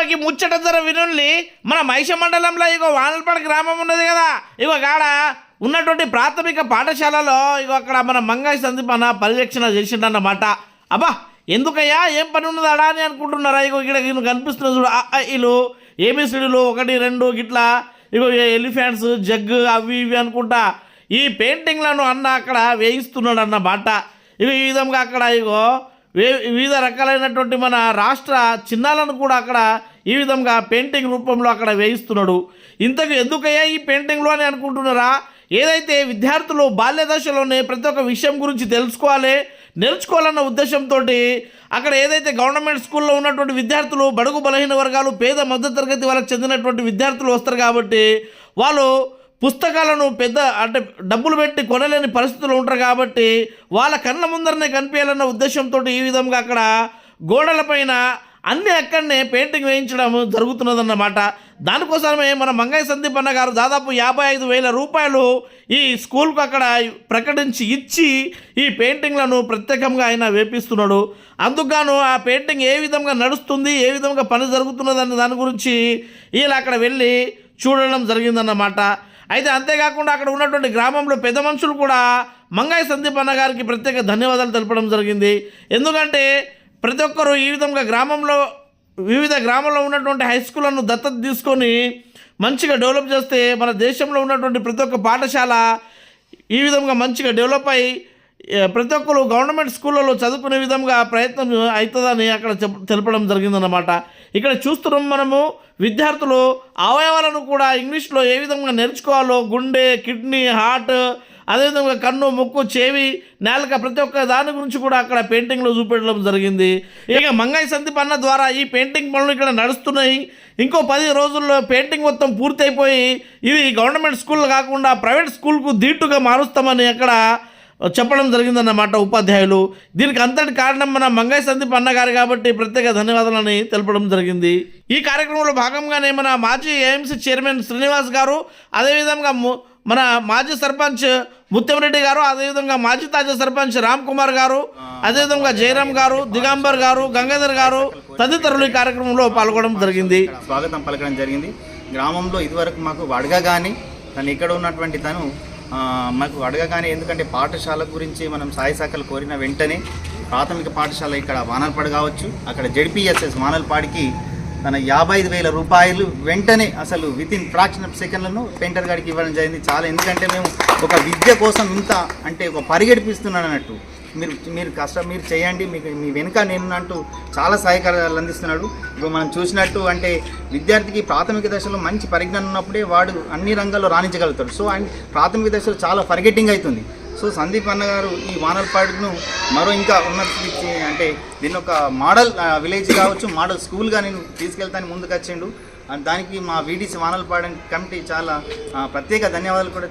ఇగోకి ముచ్చట ధర వినుల్ని మన మైష మండలంలో ఇగో వానల్పాడు గ్రామం ఉన్నది కదా. ఇగో కాడ ఉన్నటువంటి ప్రాథమిక పాఠశాలలో ఇగో అక్కడ మన మంగాయి సందీప్ అన్న పర్యవేక్షణ చేసిండన్నమాట. అబ్బా ఎందుకయ్యా? ఏం పని ఉన్నదాడా అని అనుకుంటున్నారా? ఇగో ఇక్కడ ఈయన కనిపిస్తున్న చూడు ఆ, వీళ్ళు ఏబిసిడీలు ఒకటి రెండు గిట్లా ఇగో ఎలిఫెంట్స్ జగ్ అవి ఇవి అనుకుంటా ఈ పెయింటింగ్లను అన్న అక్కడ వేయిస్తున్నాడు అన్నమాట ఇగో ఈ విధంగా అక్కడ ఇగో వే- వివిధ రకాలైనటువంటి మన రాష్ట్ర చిహ్నాలను కూడా అక్కడ ఈ విధంగా పెయింటింగ్ రూపంలో అక్కడ వేయిస్తున్నాడు. ఇంతకు ఎందుకయ్యా ఈ పెయింటింగ్లో అని అనుకుంటున్నారా? ఏదైతే విద్యార్థులు బాల్య దశలోనే ప్రతి ఒక్క విషయం గురించి తెలుసుకోవాలి నేర్చుకోవాలన్న ఉద్దేశంతో అక్కడ ఏదైతే గవర్నమెంట్ స్కూల్లో ఉన్నటువంటి విద్యార్థులు బడుగు బలహీన వర్గాలు పేద మధ్యతరగతి వాళ్ళకి చెందినటువంటి విద్యార్థులు వస్తారు కాబట్టి వాళ్ళు పుస్తకాలను పెద్ద అంటే డబ్బులు పెట్టి కొనలేని పరిస్థితులు ఉంటారు కాబట్టి వాళ్ళ కళ్ళ ముందరనే కనిపించాలన్న ఉద్దేశంతో ఈ విధంగా అక్కడ గోడలపైన అన్నీ అక్కడనే పెయింటింగ్ వేయించడం జరుగుతున్నదన్నమాట. దానికోసమే మన మంగయ్య సందీప్ అన్న గారు దాదాపు యాభై ఐదు వేల రూపాయలు ఈ స్కూల్కు అక్కడ ప్రకటించి ఇచ్చి ఈ పెయింటింగ్లను ప్రత్యేకంగా ఆయన వేపిస్తున్నాడు. అందుకుగాను ఆ పెయింటింగ్ ఏ విధంగా నడుస్తుంది ఏ విధంగా పని జరుగుతున్నదన్న దాని గురించి వీళ్ళు అక్కడ వెళ్ళి చూడడం జరిగిందన్నమాట. అయితే అంతేకాకుండా అక్కడ ఉన్నటువంటి గ్రామంలో పెద్ద మనుషులు కూడా మంగాయ సందీప్ అన్న గారికి ప్రత్యేక ధన్యవాదాలు తెలపడం జరిగింది. ఎందుకంటే ప్రతి ఒక్కరూ ఈ విధంగా గ్రామంలో వివిధ గ్రామంలో ఉన్నటువంటి హై స్కూళ్ళను దత్తత తీసుకొని మంచిగా డెవలప్ చేస్తే మన దేశంలో ఉన్నటువంటి ప్రతి ఒక్క పాఠశాల ఈ విధంగా మంచిగా డెవలప్ అయ్యి ప్రతి ఒక్కరు గవర్నమెంట్ స్కూళ్ళలో చదువుకునే విధంగా ప్రయత్నం అవుతుందని అక్కడ చెప్ తెలపడం జరిగిందన్నమాట. ఇక్కడ చూస్తున్నాం మనము విద్యార్థులు అవయవాలను కూడా ఇంగ్లీష్లో ఏ విధంగా నేర్చుకోవాలో గుండె కిడ్నీ హార్ట్ అదేవిధంగా కన్ను ముక్కు చెవి నేలక ప్రతి ఒక్క దాని గురించి కూడా అక్కడ పెయింటింగ్లో చూపెట్టడం జరిగింది. ఇక మంగయ్య సంధి పన్న ద్వారా ఈ పెయింటింగ్ పనులు ఇక్కడ నడుస్తున్నాయి. ఇంకో పది రోజుల్లో పెయింటింగ్ మొత్తం పూర్తయిపోయి ఇవి గవర్నమెంట్ స్కూల్ కాకుండా ప్రైవేట్ స్కూల్కు దీటుగా మారుస్తామని అక్కడ చెప్పడం జరిగిందన్నమాట ఉపాధ్యాయులు. దీనికి అంతటి కారణం మన మంగయ్య సందీప్ అన్నగారు కాబట్టి ప్రత్యేక ధన్యవాదాలని తెలపడం జరిగింది. ఈ కార్యక్రమంలో భాగంగానే మన మాజీ ఏఎంసీ చైర్మన్ శ్రీనివాస్ గారు అదేవిధంగా మన మాజీ సర్పంచ్ ముత్యంరెడ్డి గారు అదేవిధంగా మాజీ తాజా సర్పంచ్ రామ్ కుమార్ గారు అదేవిధంగా జయరామ్ గారు దిగంబర్ గారు గంగాధర్ గారు తదితరులు ఈ కార్యక్రమంలో పాల్గొనడం జరిగింది. స్వాగతం పలకడం జరిగింది. గ్రామంలో ఇదివరకు మాకు అడగగానే తను ఇక్కడ ఉన్నటువంటి తను మాకు అడగగానే ఎందుకంటే పాఠశాల గురించి మనం సాయి శాఖలు కోరిన వెంటనే ప్రాథమిక పాఠశాల ఇక్కడ వానల్పాడు కావచ్చు అక్కడ జడ్పీఎస్ఎస్ వానల్పాడికి తన యాభై ఐదు వేల రూపాయలు వెంటనే అసలు విత్ ఇన్ ఫ్రాక్షన్ ఆఫ్ సెకండ్లను పెయింటర్ గారికి ఇవ్వడం జరిగింది. చాలా ఎందుకంటే మేము ఒక విద్య కోసం ఇంత అంటే ఒక పరిగెడిపిస్తున్నాను అన్నట్టు. మీరు మీరు కష్టం మీరు చేయండి మీకు మీ వెనుక నేను అంటూ చాలా సహాయకారాలు అందిస్తున్నాడు. ఇప్పుడు మనం చూసినట్టు అంటే విద్యార్థికి ప్రాథమిక దశలో మంచి పరిజ్ఞానం ఉన్నప్పుడే వాడు అన్ని రంగాల్లో రాణించగలుగుతాడు. సో ఆయన ప్రాథమిక దశలో చాలా ఫర్గెటింగ్ అవుతుంది. సో సందీప్ అన్న గారు ఈ వానల్పాడును మరో ఇంకా ఉన్నతి అంటే దీన్ని ఒక మోడల్ విలేజ్ కావచ్చు మోడల్ స్కూల్గా నేను తీసుకెళ్తాను ముందుకు వచ్చిండు దానికి మా వీడీసీ వానల్పాడు కమిటీ చాలా ప్రత్యేక ధన్యవాదాలు కూడా